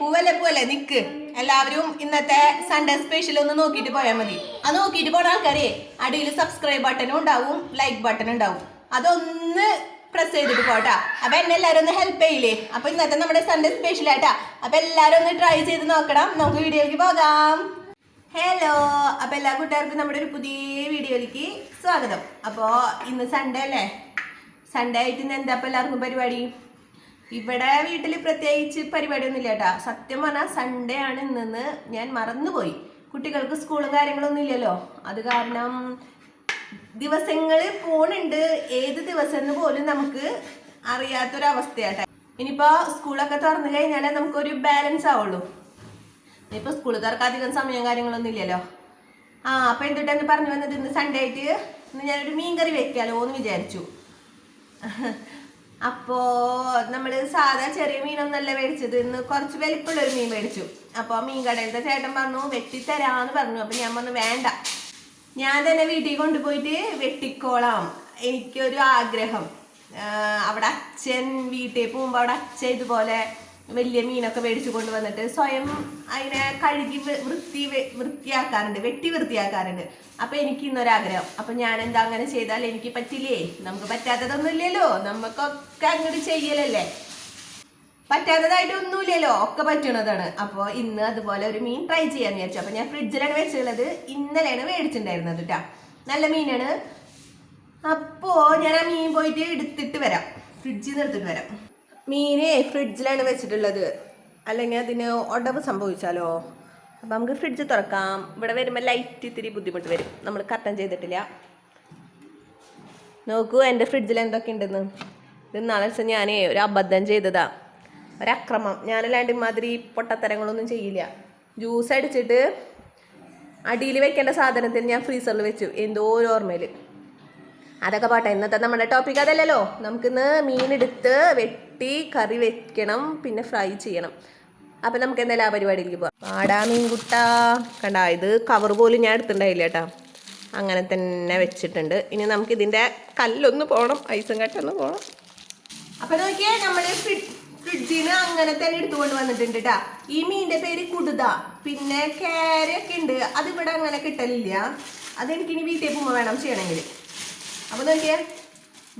പൂവല്ലേ പൂവല്ലേ? നിക്ക്. എല്ലാവരും ഇന്നത്തെ സൺഡേ സ്പെഷ്യൽ ഒന്ന് നോക്കിയിട്ട് പോയാൽ മതി. അത് നോക്കിയിട്ട് പോണ ആൾക്കാരെ അടിയിൽ സബ്സ്ക്രൈബ് ബട്ടണും ഉണ്ടാവും ലൈക്ക് ബട്ടൺ ഉണ്ടാവും. അതൊന്ന് പ്രസ് ചെയ്തിട്ട് പോട്ടാ. അപ്പൊ എന്നെ എല്ലാവരും ഒന്ന് ഹെൽപ്പ് ചെയ്യില്ലേ? അപ്പൊ ഇന്നത്തെ നമ്മുടെ സൺഡേ സ്പെഷ്യൽ ആട്ടാ അപ്പൊ എല്ലാവരും ഒന്ന് ട്രൈ ചെയ്ത് നോക്കണം. നമുക്ക് വീഡിയോയിലേക്ക് പോകാം. ഹലോ അപ്പൊ എല്ലാ കൂട്ടുകാർക്കും നമ്മുടെ ഒരു പുതിയ വീഡിയോയിലേക്ക് സ്വാഗതം. അപ്പോ ഇന്ന് സൺഡേ അല്ലേ? സൺഡേ ആയിട്ട് ഇന്ന് എന്താ എല്ലാവർക്കും പരിപാടി? ഇവിടെ വീട്ടിൽ പ്രത്യേകിച്ച് പരിപാടിയൊന്നും ഇല്ല കേട്ടാ. സത്യം പറഞ്ഞാൽ സൺഡേ ആണ് ഇന്നെന്ന് ഞാൻ മറന്നുപോയി. കുട്ടികൾക്ക് സ്കൂളും കാര്യങ്ങളൊന്നും ഇല്ലല്ലോ. അത് കാരണം ദിവസങ്ങൾ പോണുണ്ട്. ഏത് ദിവസം എന്ന് പോലും നമുക്ക് അറിയാത്തൊരവസ്ഥയാട്ടെ ഇനിയിപ്പോ സ്കൂളൊക്കെ തുറന്നു കഴിഞ്ഞാലേ നമുക്കൊരു ബാലൻസ് ആവുള്ളൂ. ഇപ്പൊ സ്കൂൾ തുറക്കാൻ അധികം സമയം കാര്യങ്ങളൊന്നും ഇല്ലല്ലോ. ആ അപ്പൊ എന്തുട്ടാണ് പറഞ്ഞു വന്നത്? ഇന്ന് സൺഡേ ആയിട്ട് ഇന്ന് ഞാനൊരു മീൻകറി വെക്കാലോ എന്ന് വിചാരിച്ചു. അപ്പോ നമ്മൾ സാധാ ചെറിയ മീനൊന്നല്ല മേടിച്ചത്. ഇന്ന് കുറച്ച് വലിപ്പമുള്ള ഒരു മീൻ മേടിച്ചു. അപ്പൊ മീൻ കടയിലത്തെ ചേട്ടൻ പറഞ്ഞു വെട്ടിത്തരാന്ന് പറഞ്ഞു. അപ്പൊ ഞാൻ പറഞ്ഞു വേണ്ട. ഞാൻ തന്നെ വീട്ടിൽ കൊണ്ടുപോയിട്ട് വെട്ടിക്കോളാം. എനിക്കൊരു ആഗ്രഹം. അവിടെ അച്ഛൻ വീട്ടിൽ പോകുമ്പോൾ അവിടെ അച്ഛൻ ഇതുപോലെ വലിയ മീനൊക്കെ മേടിച്ചു കൊണ്ടുവന്നിട്ട് സ്വയം അതിനെ കഴുകി വൃത്തി വൃത്തിയാക്കാറുണ്ട് വെട്ടി വൃത്തിയാക്കാറുണ്ട്. അപ്പൊ എനിക്ക് ഇന്നൊരാഗ്രഹം അപ്പൊ ഞാൻ എന്താ അങ്ങനെ ചെയ്താൽ എനിക്ക് പറ്റില്ലേ? നമുക്ക് പറ്റാത്തതൊന്നുമില്ലല്ലോ. നമുക്കൊക്കെ അങ്ങോട്ട് ചെയ്യലല്ലേ? പറ്റാത്തതായിട്ട് ഒന്നുമില്ലല്ലോ ഒക്കെ പറ്റണതാണ്. അപ്പോൾ ഇന്ന് അതുപോലെ ഒരു മീൻ ട്രൈ ചെയ്യാൻ വിചാരിച്ചു. അപ്പോൾ ഞാൻ ഫ്രിഡ്ജിലാണ് വെച്ചിട്ടുള്ളത്. ഇന്നലെയാണ് മേടിച്ചിട്ടുണ്ടായിരുന്നത് കേട്ടോ നല്ല മീനാണ്. അപ്പോൾ ഞാൻ ആ മീൻ പോയിട്ട് എടുത്തിട്ട് വരാം. ഫ്രിഡ്ജിൽ നിന്ന് എടുത്തിട്ട് വരാം. മീനെ ഫ്രിഡ്ജിലാണ് വെച്ചിട്ടുള്ളത്. അല്ലെങ്കിൽ അതിന് ഒടവ് സംഭവിച്ചാലോ? അപ്പം നമുക്ക് ഫ്രിഡ്ജ് തുറക്കാം. ഇവിടെ വരുമ്പോൾ ലൈറ്റ് ഇത്തിരി ബുദ്ധിമുട്ട് വരും. നമ്മൾ കട്ടൻ ചെയ്തിട്ടില്ല. നോക്കൂ എന്റെ ഫ്രിഡ്ജിൽ എന്തൊക്കെ ഉണ്ടെന്ന്. ഇത് നാളെ ദിവസം ഞാനേ ഒരു അബദ്ധം ചെയ്തതാ. ഒരക്രമം. ഞാനല്ലാണ്ട് ഇമാതിരി പൊട്ടത്തരങ്ങളൊന്നും ചെയ്യില്ല. ജ്യൂസ് അടിച്ചിട്ട് അടിയിൽ വെക്കേണ്ട സാധനത്തിൽ ഞാൻ ഫ്രീസറിൽ വെച്ചു. എന്തോ ഒരു ഓർമ്മയിൽ അതൊക്കെ പോട്ടെ ഇന്നത്തെ നമ്മുടെ ടോപ്പിക് അതല്ലല്ലോ. നമുക്കിന്ന് മീനെടുത്ത് വെട്ടി കറി വെക്കണം പിന്നെ ഫ്രൈ ചെയ്യണം. അപ്പം നമുക്ക് എന്തായാലും ആ പരിപാടിയിലേക്ക് പോവാം. പാടാ മീൻകുട്ട. കണ്ട ഇത് കവർ പോലും ഞാൻ എടുത്തിട്ടുണ്ടായില്ല കേട്ടോ. അങ്ങനെ തന്നെ വെച്ചിട്ടുണ്ട്. ഇനി നമുക്ക് ഇതിന്റെ കല്ലൊന്ന് പോകണം ഐസും കട്ടൊന്ന് പോകണം അപ്പം നോക്കിയാൽ നമ്മൾ ഫ്രിഡ്ജിൽ നിന്ന് അങ്ങനെ തന്നെ എടുത്തുകൊണ്ട് വന്നിട്ടുണ്ട് കേട്ടാ. ഈ മീന്റെ പേര് കുടുത പിന്നെ കേരയൊക്കെ ഉണ്ട്. അതിവിടെ അങ്ങനെ കിട്ടലില്ല. അതെനിക്കിനി വീട്ടിൽ പോകുമ്പോൾ വേണം ചെയ്യണമെങ്കിൽ. അപ്പൊ നോക്കിയേ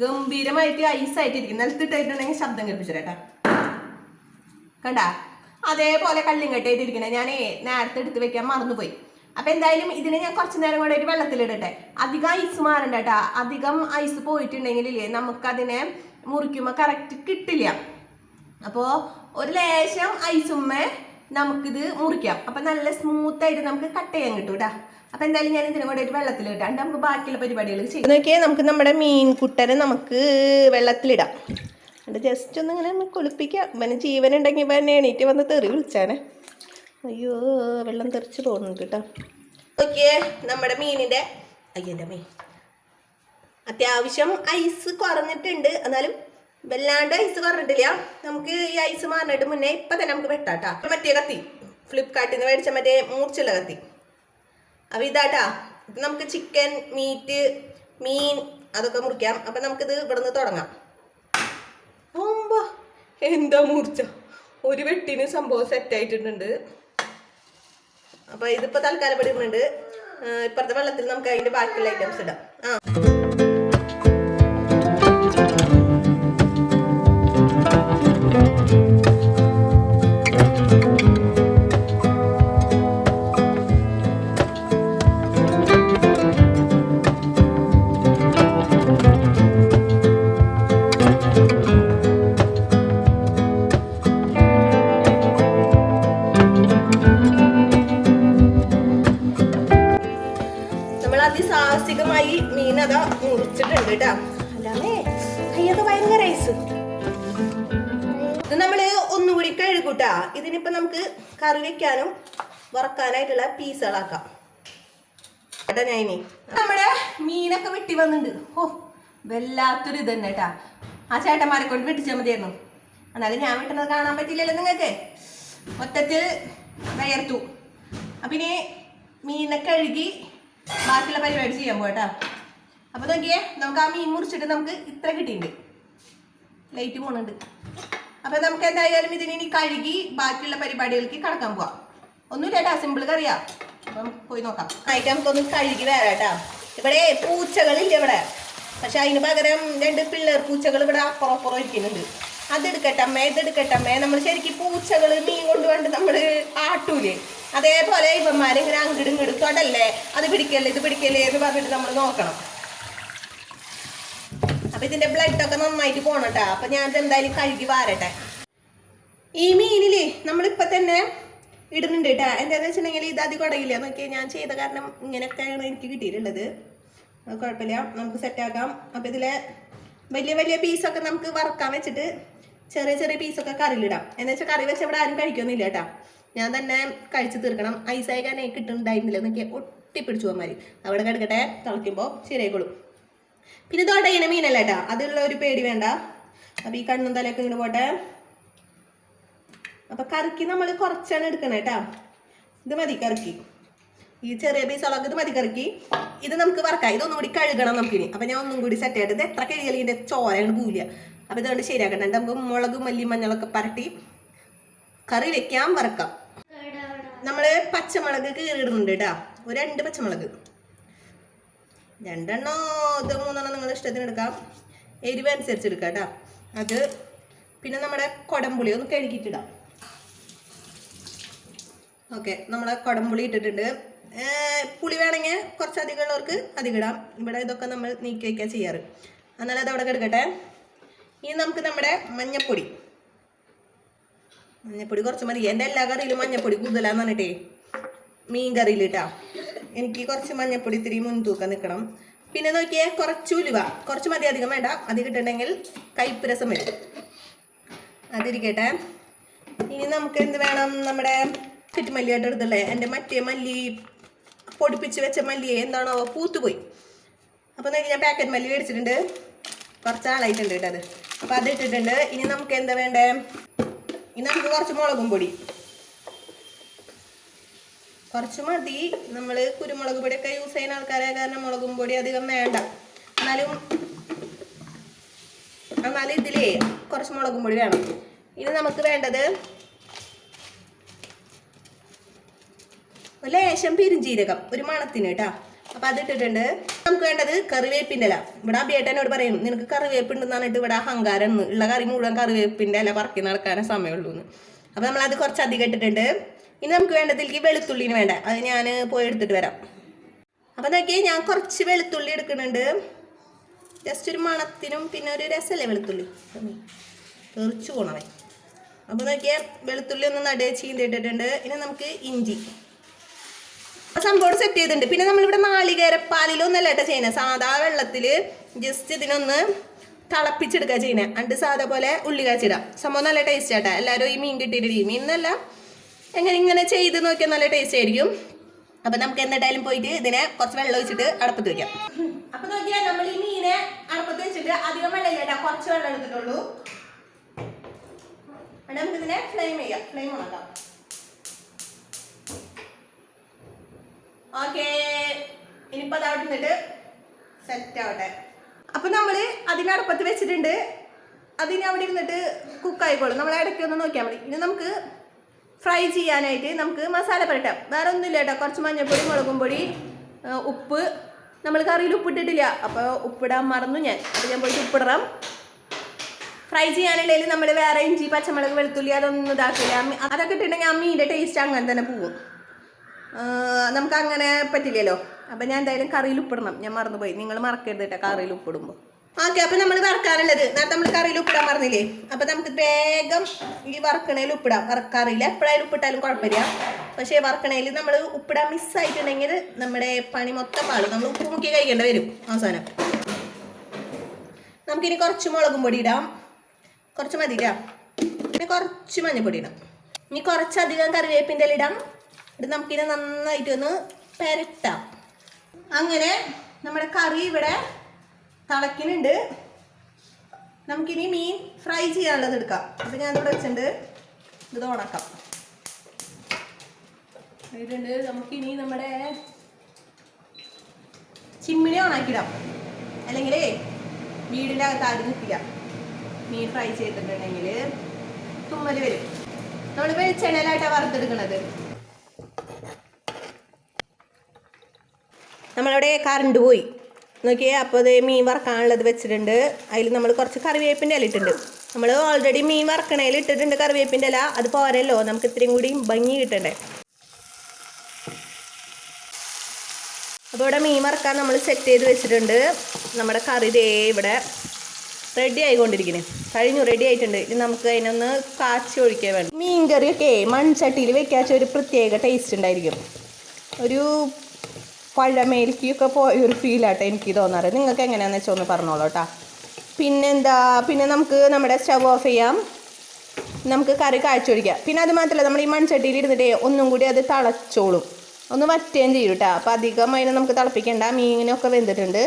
ഗംഭീരമായിട്ട് ഐസായിട്ട് ഇരിക്കും നിലത്തിട്ടായിട്ടുണ്ടെങ്കിൽ ശബ്ദം കേൾപ്പിച്ചിട്ടാ കണ്ട? അതേപോലെ കള്ളിയും കെട്ടായിട്ടിരിക്കണേ ഞാനേ നേരത്തെ എടുത്ത് വെക്കാൻ മറന്നുപോയി. അപ്പൊ എന്തായാലും ഇതിനെ ഞാൻ കുറച്ച് നേരം കൂടെ ഒരു വെള്ളത്തിലിടട്ടെ. അധികം ഐസ് മാറണ്ട കേട്ടാ. അധികം ഐസ് പോയിട്ടുണ്ടെങ്കിലേ നമുക്കതിനെ മുറിക്കുമ്പോൾ കറക്റ്റ് കിട്ടില്ല. അപ്പോൾ ഒരു ലേശം ഐസുമ്മേ നമുക്കിത് മുറിക്കാം. അപ്പം നല്ല സ്മൂത്ത് ആയിട്ട് നമുക്ക് കട്ട് ചെയ്യാൻ കിട്ടും കേട്ടാ അപ്പം എന്തായാലും ഞാൻ ഇതിനെ കൂടെ ഒരു വെള്ളത്തിലിട്ടാണ്ട് നമുക്ക് ബാക്കിയുള്ള പരിപാടികൾ ചെയ്യാം. നോക്കിയാൽ നമുക്ക് നമ്മുടെ മീൻ കുട്ടനെ നമുക്ക് വെള്ളത്തിലിടാം. എന്നിട്ട് ജസ്റ്റ് ഒന്ന് ഇങ്ങനെ കുളിപ്പിക്കാം കുളിപ്പിക്കാം. ഇവന് ജീവനുണ്ടെങ്കിൽ ഇവൻ എണീറ്റ് വന്ന് തെറി വിളിച്ചാനെ. അയ്യോ വെള്ളം തെറിച്ച് പോകുന്നുണ്ട് കേട്ടോ. നോക്കിയേ നമ്മുടെ മീനിന്റെ അയ്യന്റെ മീൻ. അത്യാവശ്യം ഐസ് കുറഞ്ഞിട്ടുണ്ട്. എന്നാലും വല്ലാണ്ട് ഐസ് കുറഞ്ഞിട്ടില്ല. നമുക്ക് ഈ ഐസ് മാറിയിട്ട് മുന്നേ ഇപ്പം തന്നെ നമുക്ക് വെട്ടാട്ടാ മറ്റേ കത്തി ഫ്ലിപ്കാർട്ടിൽ നിന്ന് മേടിച്ച മറ്റേ മൂർച്ചുള്ള കത്തി. അപ്പം ഇതാട്ടാ. ഇത് നമുക്ക് ചിക്കൻ മീറ്റ് മീൻ അതൊക്കെ മുറിക്കാം. അപ്പം നമുക്കിത് ഇവിടുന്ന് തുടങ്ങാം. എന്താ മൂർച്ച? ഒരു വെട്ടിന് സംഭവം സെറ്റ് ആയിട്ടുണ്ട്. അപ്പോൾ ഇതിപ്പോൾ തൽക്കാലം ഇവിടെ ഇപ്പുറത്തെ വെള്ളത്തിൽ നമുക്ക് അതിന്റെ ബാക്കിയുള്ള ഐറ്റംസ് ഇടാം. ആ. കേട്ടോ. ഇത് നമ്മൾ ഒന്നുകൂടി കഴുകൂട്ടാ. ഇതിനിപ്പോ നമുക്ക് കറി വെക്കാനും വറക്കാനായിട്ടുള്ള പീസുകളാക്കാം. കേട്ടാ ഇനി നമ്മുടെ മീനൊക്കെ വെട്ടി വന്നിട്ടുണ്ട്. ഓ വല്ലാത്തൊരു ഇത് തന്നെ ആ ചേട്ടന്മാരെ കൊണ്ട് വെട്ടിച്ചാൽ മതിയായിരുന്നു. എന്നാലും ഞാൻ വെട്ടുന്നത് കാണാൻ പറ്റില്ലല്ലോ നിങ്ങൾക്ക്. മൊത്തത്തിൽ വയർത്തു. അപ്പം ഇനി മീനെ കഴുകി ബാക്കിയുള്ള പരിപാടി ചെയ്യാൻ പോട്ടാ അപ്പോൾ നോക്കിയേ നമുക്ക് ആ മീൻ മുറിച്ചിട്ട് നമുക്ക് ഇത്ര കിട്ടിയിട്ടുണ്ട്. ലൈറ്റ് പോണുണ്ട്. അപ്പൊ നമുക്ക് എന്തായാലും ഇതിന് ഇനി കഴുകി ബാക്കിയുള്ള പരിപാടികൾക്ക് കടക്കാൻ പോവാം. ഒന്നുമില്ല കേട്ടാ സിമ്പിൾ കറിയാ. അപ്പം പോയി നോക്കാം. ആയിട്ട് നമുക്കൊന്ന് കഴുകി വരാം ഇവിടെ പൂച്ചകളില്ല ഇവിടെ. പക്ഷെ അതിന് പകരം രണ്ട് പിള്ളേർ പൂച്ചകൾ ഇവിടെ അപ്പുറം അപ്പുറം ഇരിക്കുന്നുണ്ട് അതെടുക്കട്ടമ്മേ ഇതെടുക്കട്ടമ്മേ നമ്മൾ ശരിക്കും പൂച്ചകൾ മീൻ കൊണ്ടുകൊണ്ട് നമ്മൾ ആട്ടൂലേ. അതേപോലെ ഇവന്മാരെ ഇങ്ങനെ അങ്കിടും ഇങ്ങോട്ടും തൊടല്ലേ? അത് പിടിക്കല്ലേ ഇത് പിടിക്കല്ലേ എന്ന് പറഞ്ഞിട്ട് നമ്മൾ നോക്കണം. അപ്പൊ ഇതിന്റെ ബ്ലഡ് ഒക്കെ നന്നായിട്ട് പോണട്ടാ അപ്പൊ ഞാൻ ഇത് എന്തായാലും കഴുകി വാരട്ടെ. ഈ മീനിൽ നമ്മളിപ്പോ തന്നെ ഇടുന്നുണ്ട് കേട്ടാ എന്താന്ന് വെച്ചിട്ടുണ്ടെങ്കിൽ ഇത് അധികം ഉടയില്ല നോക്കിയാൽ ഞാൻ ചെയ്ത കാരണം ഇങ്ങനെയൊക്കെയാണ് എനിക്ക് കിട്ടിയിട്ടുള്ളത്. കുഴപ്പമില്ല. നമുക്ക് സെറ്റാക്കാം അപ്പൊ ഇതിലെ വലിയ വലിയ പീസൊക്കെ നമുക്ക് വറക്കാൻ വെച്ചിട്ട് ചെറിയ ചെറിയ പീസൊക്കെ കറിയിലിടാം. എന്ന് വെച്ചാൽ കറി വെച്ച് ഇവിടെ ആരും കഴിക്കൊന്നുമില്ല കേട്ടാ ഞാൻ തന്നെ കഴിച്ചു തീർക്കണം. ഐസായി കാരണം കിട്ടുന്നുണ്ടായിരുന്നില്ല. നോക്കിയാൽ ഒട്ടിപ്പിടിച്ചു പോകാൻ മതി അവിടെ കിടക്കട്ടെ തിളയ്ക്കുമ്പോൾ ശരിയായിക്കോളും. പിന്നെ ഇത് ഇങ്ങനെ മീനല്ല കേട്ടോ അതുള്ള ഒരു പേടി വേണ്ട. അപ്പൊ ഈ കണ്ണും തലയൊക്കെ ഇങ്ങനെ പോട്ടെ. അപ്പൊ കറിക്ക് നമ്മൾ കുറച്ചാണ് എടുക്കണേ കേട്ടോ ഇത് മതി കറിക്ക്. ഈ ചെറിയ പീസുകളൊക്കെ ഇത് മതി കറിക്ക്. ഇത് നമുക്ക് വറക്കാം. ഇതൊന്നും കൂടി കഴുകണം നമുക്കിനി. അപ്പൊ ഞാൻ ഒന്നും കൂടി സെറ്റ് ആയിട്ട് ഇത് എത്ര കഴുകിയാലും ഇതിന്റെ ചോരയാണ് പൂല അപ്പൊ ഇതുകൊണ്ട് ശരിയാക്കട്ടെ. നമുക്ക് മുളക് മല്ലി മഞ്ഞളൊക്കെ പരട്ടി കറി വെക്കാം വറക്കാം. നമ്മൾ പച്ചമുളക് കീറിയിടുന്നുണ്ട് കേട്ടാ ഒരു രണ്ട് പച്ചമുളക്. രണ്ടെണ്ണോ? ഇത് മൂന്നെണ്ണം നിങ്ങൾ ഇഷ്ടത്തിന് എടുക്കാം. എരിവ് അനുസരിച്ച് എടുക്കാം കേട്ടോ. അത് പിന്നെ നമ്മുടെ കൊടംപുളി ഒന്ന് കഴുകിയിട്ടിടാം. ഓക്കെ നമ്മളെ കൊടംപുളി ഇട്ടിട്ടുണ്ട്. പുളി വേണമെങ്കിൽ കുറച്ച് അധികം ഉള്ളവർക്ക് അധികം ഇടാം ഇവിടെ ഇതൊക്കെ നമ്മൾ നീക്കി ചെയ്യാറ്. എന്നാലും അത് അവിടെ കിടക്കട്ടെ. ഇനി നമുക്ക് നമ്മുടെ മഞ്ഞപ്പൊടി. മഞ്ഞപ്പൊടി കുറച്ച് മതി. എന്റെ എല്ലാ കറിയിലും മഞ്ഞപ്പൊടി കൂടുതലാന്ന് പറഞ്ഞിട്ടേ. മീൻ കറിയിൽ എനിക്ക് കുറച്ച് മഞ്ഞപ്പൊടി ഇത്തിരി മുൻതൂക്കം നിൽക്കണം പിന്നെ നോക്കിയേ കുറച്ച് ഉലുവ. കുറച്ച് മതി അധികം വേണ്ട. അത് കിട്ടണമെങ്കിൽ കൈപ്പുരസം വരും. അതിരിക്കട്ടെ. ഇനി നമുക്ക് എന്ത് വേണം? നമ്മുടെ ചുറ്റുമല്ലിയായിട്ട് എടുത്തല്ലേ എന്റെ മറ്റേ മല്ലി പൊടിപ്പിച്ച് വെച്ച മല്ലിയെ എന്താണോ പൂത്തുപോയി. അപ്പോൾ നോക്കി ഞാൻ പാക്കറ്റ് മല്ലി മേടിച്ചിട്ടുണ്ട്. കുറച്ച് ആളായിട്ടുണ്ട് കേട്ടോ അത്. അപ്പോൾ അത് ഇട്ടിട്ടുണ്ട്. ഇനി നമുക്ക് എന്താ വേണ്ടേ? ഇനി നമുക്ക് കുറച്ച് മുളകും പൊടി. കുറച്ച് മതി. നമ്മൾ കുരുമുളക് പൊടിയൊക്കെ യൂസ് ചെയ്യുന്ന ആൾക്കാരെ കാരണം മുളകും പൊടി അധികം വേണ്ട. എന്നാലും എന്നാലും ഇതിലേ കുറച്ച് മുളകും പൊടി വേണം. ഇനി നമുക്ക് വേണ്ടത് ലേശം പെരുംജീരകം ഒരു മണത്തിന് കേട്ടാ അപ്പൊ അത് ഇട്ടിട്ടുണ്ട്. നമുക്ക് വേണ്ടത് കറിവേപ്പിന്റെ ഇല. ഇവിടെ അബിയേട്ടനോട് പറയും നിനക്ക് കറിവേപ്പ് ഉണ്ടെന്ന് പറഞ്ഞിട്ട് ഇവിടെ അഹങ്കാരം. ഉള്ള കറി മുഴുവൻ കറിവേപ്പിന്റെ ഇല പറക്കി നടക്കാനേ സമയമുള്ളൂ എന്ന് അപ്പൊ നമ്മളത് കുറച്ച് അധികം ഇട്ടിട്ടുണ്ട്. ഇനി നമുക്ക് വേണ്ടതിലേക്ക് വെളുത്തുള്ളിന് വേണ്ട. അത് ഞാൻ പോയി എടുത്തിട്ട് വരാം. അപ്പം നോക്കിയാൽ ഞാൻ കുറച്ച് വെളുത്തുള്ളി എടുക്കുന്നുണ്ട്. ജസ്റ്റ് ഒരു മണത്തിനും പിന്നെ ഒരു രസമല്ലേ വെളുത്തുള്ളി? തെറിച്ചു പോണവൻ. അപ്പം നോക്കിയാൽ വെളുത്തുള്ളി ഒന്ന് നടേ ചീന്തിട്ടിട്ടുണ്ട് ഇനി നമുക്ക് ഇഞ്ചി. ആ സംഭവം സെറ്റ് ചെയ്തിട്ടുണ്ട്. പിന്നെ നമ്മളിവിടെ നാളികേരപ്പാലിലൊന്നല്ല കേട്ടോ ചെയ്യുന്നത് സാധാ വെള്ളത്തിൽ ജസ്റ്റ് ഇതിനൊന്ന് തിളപ്പിച്ചെടുക്കുക ചെയ്യുന്നത് അണ്ട് സാധാ പോലെ ഉള്ളി കാച്ചിടാം സംഭവം നല്ല ടേസ്റ്റ് ആട്ടാ. എല്ലാവരും ഈ മീൻ കിട്ടിയിട്ട് മീൻ എന്നല്ല എങ്ങനെ ഇങ്ങനെ ചെയ്ത് നോക്കിയാൽ നല്ല ടേസ്റ്റ് ആയിരിക്കും. അപ്പൊ നമുക്ക് എന്തായാലും പോയിട്ട് ഇതിനെ കുറച്ച് വെള്ളം ഒഴിച്ചിട്ട് അടുപ്പത്ത് വെക്കാം. അപ്പൊ നോക്കിയാൽ നമ്മൾ ഈ മീനെ അടുപ്പത്ത് വെച്ചിട്ട് അധികം വെള്ളം ഇല്ല കുറച്ച് വെള്ളം എടുത്തിട്ടുള്ളൂ. നമുക്ക് ഇതിനെ ഫ്ലെയിം ചെയ്യാം. ഫ്ലെയിം ഉണക്കാം ഓക്കേ ഇനിയിപ്പോൾ അതവിടെ നിന്നിട്ട് സെറ്റ് ആവട്ടെ. അപ്പം നമ്മൾ അതിനടുപ്പത്ത് വെച്ചിട്ടുണ്ട്. അതിന് അവിടെ ഇരുന്നിട്ട് കുക്കായിക്കോളും നമ്മൾ ഇടയ്ക്ക് ഒന്ന് നോക്കിയാൽ മതി. ഇനി നമുക്ക് ഫ്രൈ ചെയ്യാനായിട്ട് നമുക്ക് മസാല പുരട്ടാം. വേറെ ഒന്നുമില്ല കേട്ടോ. കുറച്ച് മഞ്ഞൾപ്പൊടി മുളകും പൊടി ഉപ്പ്. നമ്മൾ കറിയിൽ ഉപ്പിട്ടിട്ടില്ല. അപ്പോൾ ഉപ്പിടാൻ മറന്നു ഞാൻ. അപ്പോൾ ഞാൻ പോയിട്ട് ഉപ്പിടണം ഫ്രൈ ചെയ്യാനുണ്ടെങ്കിൽ നമ്മൾ വേറെ ഇഞ്ചി പച്ചമുളക് വെളുത്തുള്ളി അതൊന്നും ഇതാക്കില്ല. അതൊക്കെ ഇട്ടിട്ടുണ്ടെങ്കിൽ ആ മീന്റെ ടേസ്റ്റ് അങ്ങനെ തന്നെ പോകും. നമുക്ക് അങ്ങനെ പറ്റില്ലല്ലോ. അപ്പം ഞാൻ എന്തായാലും കറിയിൽ ഉപ്പിടണം. ഞാൻ മറന്നുപോയി. നിങ്ങൾ മറക്കരുത് കേട്ടോ കറിയിൽ ഉപ്പിടുമ്പോൾ. ഓക്കെ അപ്പം നമ്മൾ വറക്കാനുള്ളത്. നേരത്തെ നമ്മൾ കറിയിൽ ഉപ്പിടാൻ പറഞ്ഞില്ലേ? അപ്പം നമുക്ക് വേഗം ഈ വറക്കണേൽ ഉപ്പിടാം. വറക്കാറില്ല. എപ്പോഴായാലും ഉപ്പിട്ടാലും കുഴപ്പമില്ല. പക്ഷേ വറക്കണേൽ നമ്മൾ ഉപ്പിടാൻ മിസ്സായിട്ടുണ്ടെങ്കിൽ നമ്മുടെ പണി മൊത്തം പാടും നമ്മൾ ഉപ്പ് മുക്കി കഴിക്കേണ്ടി വരും അവസാനം. നമുക്കിനി കുറച്ച് മുളകും പൊടി ഇടാം. കുറച്ച് മതി ഇടാം പിന്നെ കുറച്ച് മഞ്ഞൾപ്പൊടി ഇടാം. ഇനി കുറച്ചധികം കറിവേപ്പിന്റെ ഇടാം. ഇത് നമുക്കിനി നന്നായിട്ട് ഒന്ന് പെരട്ടാം. അങ്ങനെ നമ്മുടെ കറി ഇവിടെ തിളയ്ക്കുന്നുണ്ട്. നമുക്കിനി മീൻ ഫ്രൈ ചെയ്യാനുള്ളത് എടുക്കാം. അപ്പം ഞാനിവിടെ വെച്ചിട്ടുണ്ട്. ഇത് ഉണക്കാം. ഇതുണ്ട്. നമുക്കിനി നമ്മുടെ ചിമ്മിണി ഓണാക്കിടാം അല്ലെങ്കിൽ വീടിന്റെ അകത്ത് ആരും നിൽക്കില്ല മീൻ ഫ്രൈ ചെയ്തിട്ടുണ്ടെങ്കിൽ തുമ്മൽ വരും. നമ്മൾ വെളിച്ചെണ്ണയിലായിട്ടാണ് വറുത്തെടുക്കണത്. നമ്മളവിടെ കറണ്ട് പോയി. നോക്കിയേ അപ്പോൾ അത് മീൻ വറക്കാനുള്ളത് വെച്ചിട്ടുണ്ട്. അതിൽ നമ്മൾ കുറച്ച് കറിവേപ്പിന്റെ ഇല ഇട്ടിട്ടുണ്ട്. നമ്മൾ ഓൾറെഡി മീൻ വറക്കണേൽ ഇട്ടിട്ടുണ്ട് കറിവേപ്പിന്റെ ഇല. അത് പോരല്ലോ നമുക്ക് ഇത്രയും കൂടി ഭംഗി കിട്ടണ്ടേ. അപ്പോൾ ഇവിടെ മീൻ വറക്കാൻ നമ്മൾ സെറ്റ് ചെയ്ത് വെച്ചിട്ടുണ്ട്. നമ്മുടെ കറി ദേ ഇവിടെ റെഡി ആയിക്കൊണ്ടിരിക്കുന്നു കഴിഞ്ഞു റെഡി ആയിട്ടുണ്ട്. ഇനി നമുക്ക് അതിനൊന്ന് കാച്ചി ഒഴിക്കാൻ വേണം മീൻ കറിയൊക്കെ മൺചട്ടിയിൽ വെക്കാച്ച ഒരു പ്രത്യേക ടേസ്റ്റ് ഉണ്ടായിരിക്കും. ഒരു പഴമേലിക്കൊക്കെ പോയ ഒരു ഫീലാട്ടെ എനിക്ക് തോന്നാറ്. നിങ്ങൾക്ക് എങ്ങനെയാണെന്ന് വെച്ചാൽ ഒന്ന് പറഞ്ഞോളൂ കേട്ടോ പിന്നെന്താ പിന്നെ നമുക്ക് നമ്മുടെ സ്റ്റവ് ഓഫ് ചെയ്യാം. നമുക്ക് കറി കാഴ്ചയൊഴിക്കാം പിന്നെ അത് മാത്രമല്ല നമ്മൾ ഈ മൺചട്ടിയിൽ ഇരുന്നിട്ടേ ഒന്നും കൂടി അത് തിളച്ചോളും. ഒന്ന് വറ്റുകയും ചെയ്യും കേട്ടോ അപ്പോൾ അധികം അതിനെ നമുക്ക് തിളപ്പിക്കേണ്ട. മീനിനൊക്കെ വെന്തിട്ടുണ്ട്.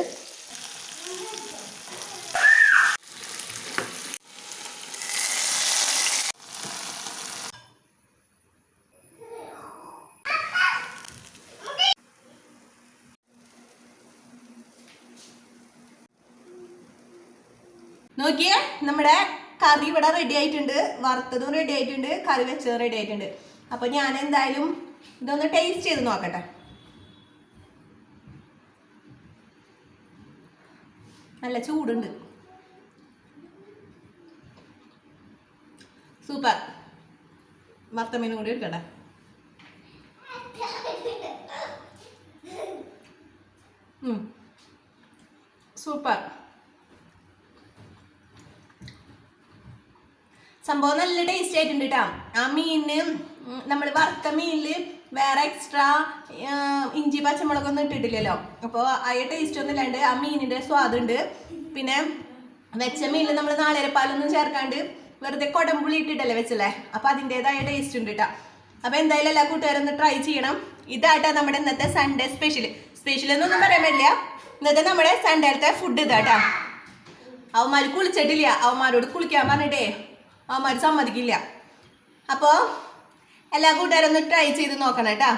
നോക്കിയേ നമ്മുടെ കറി ഇവിടെ റെഡി ആയിട്ടുണ്ട്. വറുത്തതും റെഡി ആയിട്ടുണ്ട്. കറി വെച്ചതും റെഡി ആയിട്ടുണ്ട്. അപ്പൊ ഞാൻ എന്തായാലും ഇതൊന്ന് ടേസ്റ്റ് ചെയ്ത് നോക്കട്ടെ. നല്ല ചൂടുണ്ട്. സൂപ്പർ വറുത്തമീനും കൂടി എടുക്കട്ടെ. സൂപ്പർ സംഭവം നല്ല ടേസ്റ്റ് ആയിട്ടുണ്ട് കേട്ടോ ആ മീനിന് നമ്മൾ വറുത്ത മീനിൽ വേറെ എക്സ്ട്രാ ഇഞ്ചി പച്ചമുളകൊന്നും ഇട്ടിട്ടില്ലല്ലോ. അപ്പോൾ ആ ടേസ്റ്റ് ഒന്നും ഇല്ലാണ്ട് ആ മീനിന്റെ സ്വാദുണ്ട് പിന്നെ വെച്ച മീനിൽ നമ്മൾ നാളേരപ്പാലൊന്നും ചേർക്കാണ്ട് വെറുതെ കൊടമ്പുളി ഇട്ടിട്ടല്ലേ വെച്ചല്ലേ? അപ്പോൾ അതിന്റേതായ ടേസ്റ്റ് ഉണ്ട് കേട്ടോ അപ്പോൾ എന്തായാലും എല്ലാ കൂട്ടുകാരും ഒന്ന് ട്രൈ ചെയ്യണം. ഇതാട്ടാ നമ്മുടെ ഇന്നത്തെ സൺഡേ സ്പെഷ്യൽ സ്പെഷ്യൽ എന്നൊന്നും പറയാൻ പറ്റില്ല. ഇന്നത്തെ നമ്മുടെ സൺഡേലത്തെ ഫുഡ് ഇതാട്ടാ. അവന്മാർ കുളിച്ചിട്ടില്ല. അവന്മാരോട് കുളിക്കാൻ പറഞ്ഞിട്ടേ. അവന്മാർ സമ്മതിക്കില്ല അപ്പോൾ എല്ലാ കൂട്ടുകാരും ട്രൈ ചെയ്ത് നോക്കണം കേട്ടാ.